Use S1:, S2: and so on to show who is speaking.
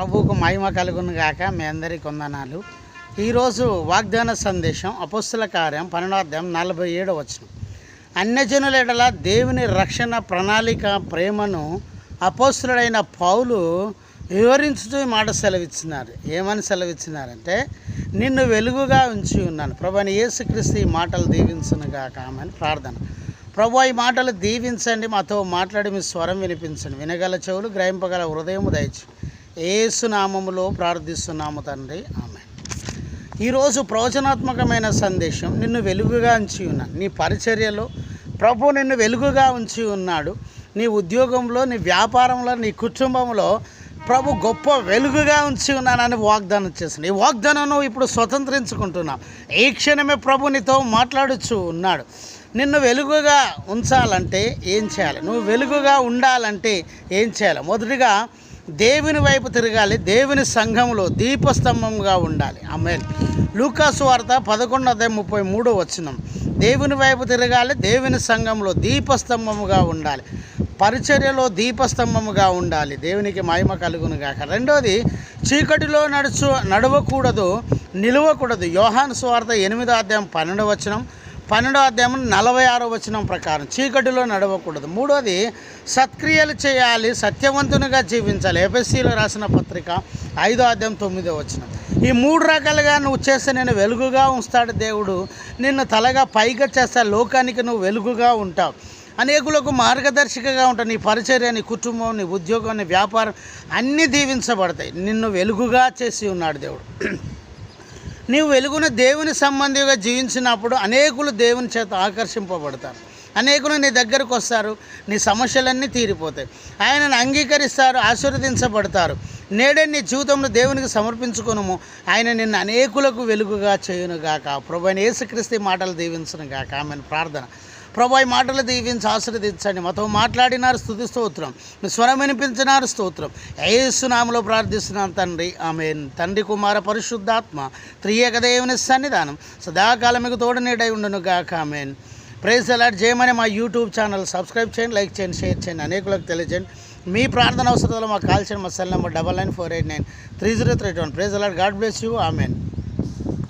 S1: ప్రభువుకు మహిమ కలుగును గాక మీ అందరికీ వందనాలు. ఈరోజు వాగ్దాన సందేశం అపస్తుల కార్యం పన్నెండార్థం నలభై ఏడు వచ్చిన అన్యజనుల ఎడల దేవుని రక్షణ ప్రణాళిక ప్రేమను అపోస్తుడైన పౌలు వివరించుతూ ఈ మాట సెలవిచ్చినారు. ఏమని సెలవిచ్చినారంటే నిన్ను వెలుగుగా ఉంచి ఉన్నాను. ప్రభాని యేసుక్రీస్తు ఈ మాటలు దీవించును గాక. ఆమెను. ప్రార్థన. ప్రభు ఈ మాటలు దీవించండి. మాతో మాట్లాడి మీ స్వరం వినిపించండి. వినగల చెవులు గ్రహింపగల హృదయం దయచి ఏసునామములో ప్రార్థిస్తున్నాము తండ్రి. ఆమె ఈరోజు ప్రవచనాత్మకమైన సందేశం నిన్ను వెలుగుగా ఉంచి ఉన్నాను నీ పరిచర్యలో ప్రభు నిన్ను వెలుగుగా ఉంచి ఉన్నాడు. నీ ఉద్యోగంలో నీ వ్యాపారంలో నీ కుటుంబంలో ప్రభు గొప్ప వెలుగుగా ఉంచి ఉన్నానని వాగ్దానం చేసింది ఈ వాగ్దానం నువ్వు ఇప్పుడు స్వతంత్రించుకుంటున్నావు. ఏ క్షణమే ప్రభు నీతో మాట్లాడుచు ఉన్నాడు. నిన్ను వెలుగుగా ఉంచాలంటే ఏం చేయాలి? నువ్వు వెలుగుగా ఉండాలంటే ఏం చేయాలి? మొదటిగా దేవుని వైపు తిరగాలి దేవుని సంఘంలో దీపస్తంభంగా ఉండాలి. ఆమె లూకాసు వార్త పదకొండు అదే ముప్పై మూడో వచ్చినం దేవుని వైపు తిరగాలి దేవుని సంఘంలో దీపస్తంభముగా ఉండాలి. పరిచర్యలో దీపస్తంభముగా ఉండాలి. దేవునికి మహిమ కలుగును గాక. రెండోది చీకటిలో నడుచు నడవకూడదు నిలవకూడదు. యోహాను స్వార్థ ఎనిమిదో అధ్యాయం పన్నెండు వచనం. పన్నెండో అధ్యాయం నలభై ఆరో వచనం ప్రకారం చీకటిలో నడవకూడదు. మూడోది సత్క్రియలు చేయాలి సత్యవంతునిగా జీవించాలి. ఎఫ్ఎస్సీలో రాసిన పత్రిక ఐదో అధ్యాయం తొమ్మిదో వచనం. ఈ మూడు రకాలుగా నువ్వు చేస్తే నేను వెలుగుగా ఉంచుతాడు దేవుడు. నిన్ను తలగా పైగా చేస్తా లోకానికి నువ్వు వెలుగుగా ఉంటావు. అనేకులకు మార్గదర్శకగా ఉంటావు. నీ పరిచర్య నీ కుటుంబం నీ ఉద్యోగం నీ వ్యాపారం అన్నీ దీవించబడతాయి. నిన్ను వెలుగుగా చేసి ఉన్నాడు దేవుడు. నీవు వెలుగున దేవుని సంబంధిగా జీవించినప్పుడు అనేకులు దేవుని చేత ఆకర్షింపబడతారు. అనేకులు నీ దగ్గరకు వస్తారు నీ సమస్యలన్నీ తీరిపోతాయి. ఆయనను అంగీకరిస్తారు ఆశీర్వదించబడతారు. నేడే నీ జీవితంలో దేవునికి సమర్పించుకునము. ఆయన నిన్ను అనేకులకు వెలుగుగా చేయునుగాక. ప్రభు అయిన యేసుక్రీస్తు మాటలు దీవించును గాక ఆమెను. ప్రార్థన. ప్రభా ఈ మాటలు దీవించి ఆశీర్వదించండి. మాతో మాట్లాడినారు స్థుతి స్తోత్రం మీ స్వరం వినిపించినారు స్తోత్రం. ఏసునామలో ప్రార్థిస్తున్నాను తండ్రి. ఆమె తండ్రి కుమార పరిశుద్ధాత్మ త్రియేక దేవుని సన్నిధానం సదాకాలం మీకు తోడు నీడై ఉండును గాక. ఆమెన్. ప్రైజ్ అలాట్ చేయమని మా యూట్యూబ్ ఛానల్. సబ్స్క్రైబ్ చేయండి లైక్ చేయండి షేర్ చేయండి. అనేకులకు తెలియజేయండి. మీ ప్రార్థన అవసరాలు మాకు కాల్ చేయండి. మా cell number double nine four eight nine three zero three one. Prize allot God bless you. Amen.